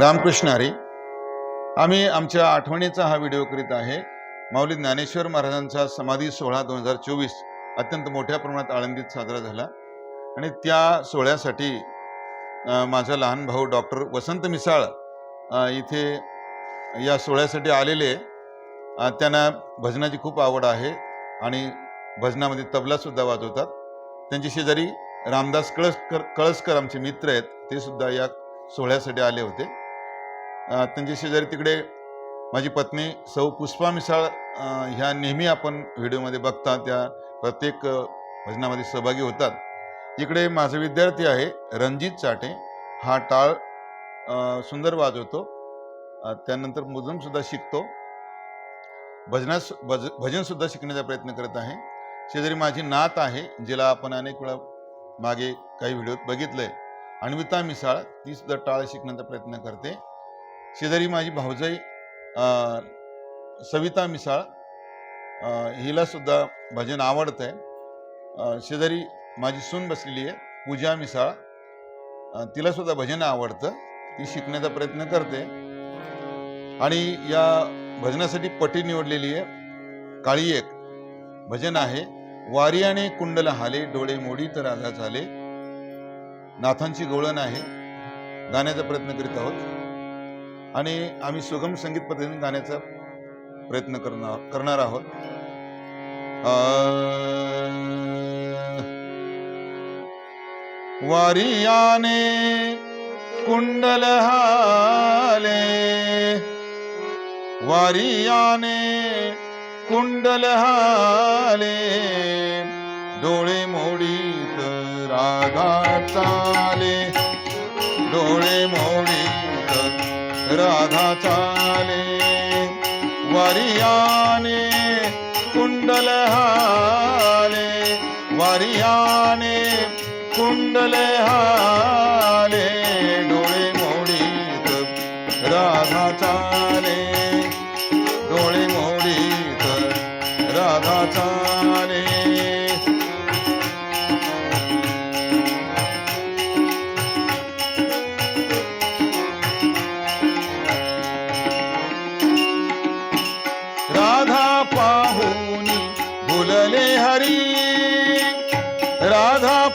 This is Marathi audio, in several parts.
रामकृष्ण हरी. आम्ही आमच्या आठवणीचा हा व्हिडिओ करीत आहे. माऊली ज्ञानेश्वर महाराजांचा समाधी सोहळा दोन हजार चोवीस अत्यंत मोठ्या प्रमाणात आळंदीत साजरा झाला. आणि त्या सोहळ्यासाठी माझा लहान भाऊ डॉक्टर वसंत मिसाळ इथे या सोहळ्यासाठी आलेले. त्यांना भजनाची खूप आवड आहे आणि भजनामध्ये तबलासुद्धा वाजवतात. त्यांची शेजारी रामदास कळसकर कळसकर आमचे मित्र आहेत ते सुद्धा या सोहळ्यासाठी आले होते. त्यांच्या शेजारी तिकडे माझी पत्नी सौ पुष्पा मिसाळ ह्या नेहमी आपण व्हिडिओमध्ये बघता त्या प्रत्येक भजनामध्ये सहभागी होतात. इकडे माझा विद्यार्थी आहे रणजित चाटे. हा टाळ सुंदर वाजवतो. त्यानंतर मुद्रमसुद्धा शिकतो. भजनास भज भजनसुद्धा शिकण्याचा प्रयत्न करत आहे. शेजारी माझी नात आहे जिला आपण अनेक वेळा मागे काही व्हिडिओत बघितलं आहे अण्विता मिसाळ तीसुद्धा टाळ शिकण्याचा प्रयत्न करते. शेजारी माझी भाऊजाई सविता मिसाळ हिलासुद्धा हिला सुद्धा भजन आवडतं आहे शेजारी माझी सून बसलेली आहे पूजा मिसाळ. तिलासुद्धा तिला सुद्धा भजन आवडतं. ती शिकण्याचा प्रयत्न करते. आणि या भजनासाठी पटी निवडलेली आहे काळी एक. भजन आहे वारियाने कुंडल हाले डोळे मोडी तर राधा झाले. नाथांची गवळण आहे. गाण्याचा प्रयत्न करीत आहोत. आणि आम्ही सुगम संगीत पद्धतीने गाण्याचा प्रयत्न करणार करणार आहोत. वारियाने कुंडल हाले वारियाने कुंडल हाले डोळे मोडीत राधा चाले. राधा चाले वारियाने कुंडल हाले वारियाने कुंडल हाले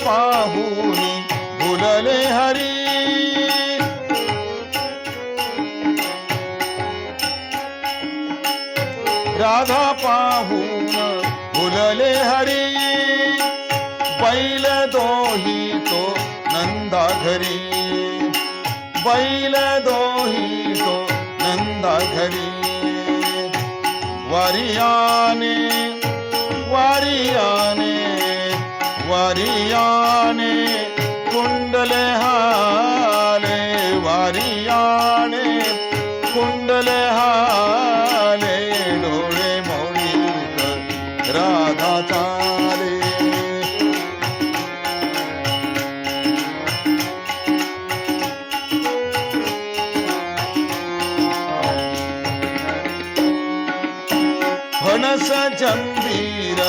पाहुनी भुलले हरी. राधा पाहून भुलले हरी. बैल दोही तो नंदा घरी बैल दोही तो नंदा घरी वारियाने वारियाने वारियाने कुंडले हाले वारियाने कुंडले हाले डोळे मोडीत राधा चाले. फणस जंबीर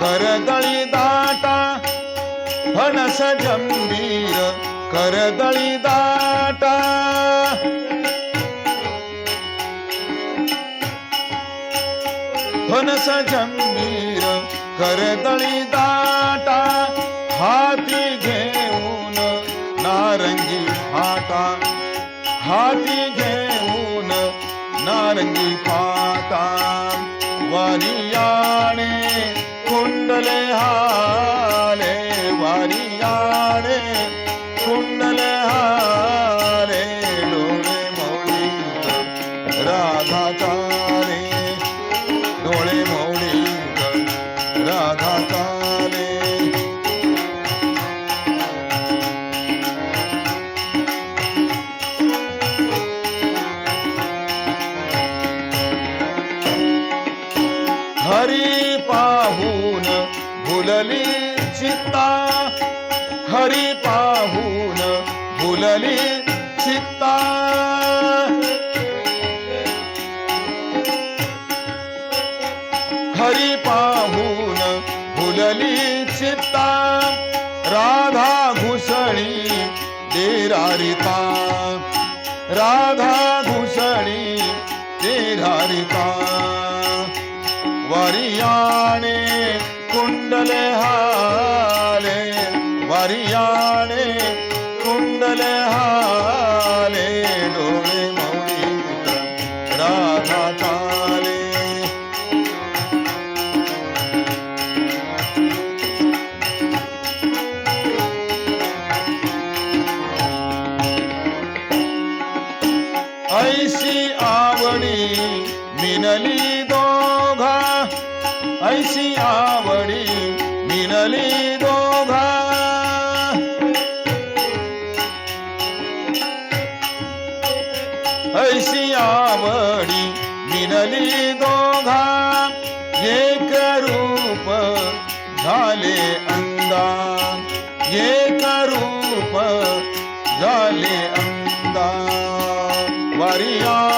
करदळीदार भनस जंबीर कर दली दाटा। भनस जंबीर कर दली दाटा। हाथी घेऊन नारंगी फाटा। हाथी घेऊन नारंगी पाता वरियाणे कुंडले हा भुलली चित्ता हरी पाहून भुलली चित्ता. हरी पाहून भुलली चित्ता राधा घुसळी देरारिता राधा घुसळी देरारिता वरियाणे कुंडले हाले वरियाणे कुंडले हाले डोळे मौली राधा चाले ऐशी आवडी मिनली दोघा ऐशी आवडी मिळली दोघा. ऐशी आवडी मिळली दोघा. एक रूप झाले अंदा. एक रूप झाले अंदा. वरियाणे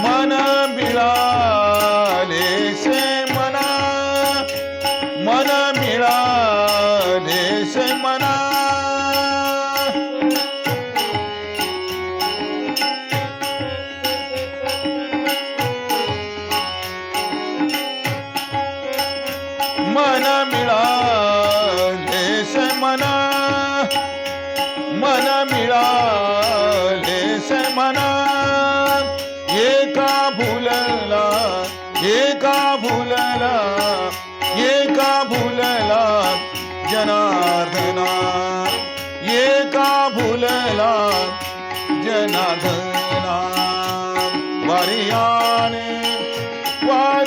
मन मिळाले एका भुलला एका भुलला एका भुलला जनार्दना. एका भुलला जनार्दना. वारियाने वरियाणे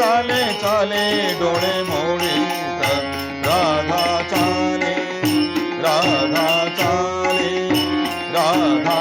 चाले चाले चाले डोळे मौळी राधा चाले राधा चाले राधा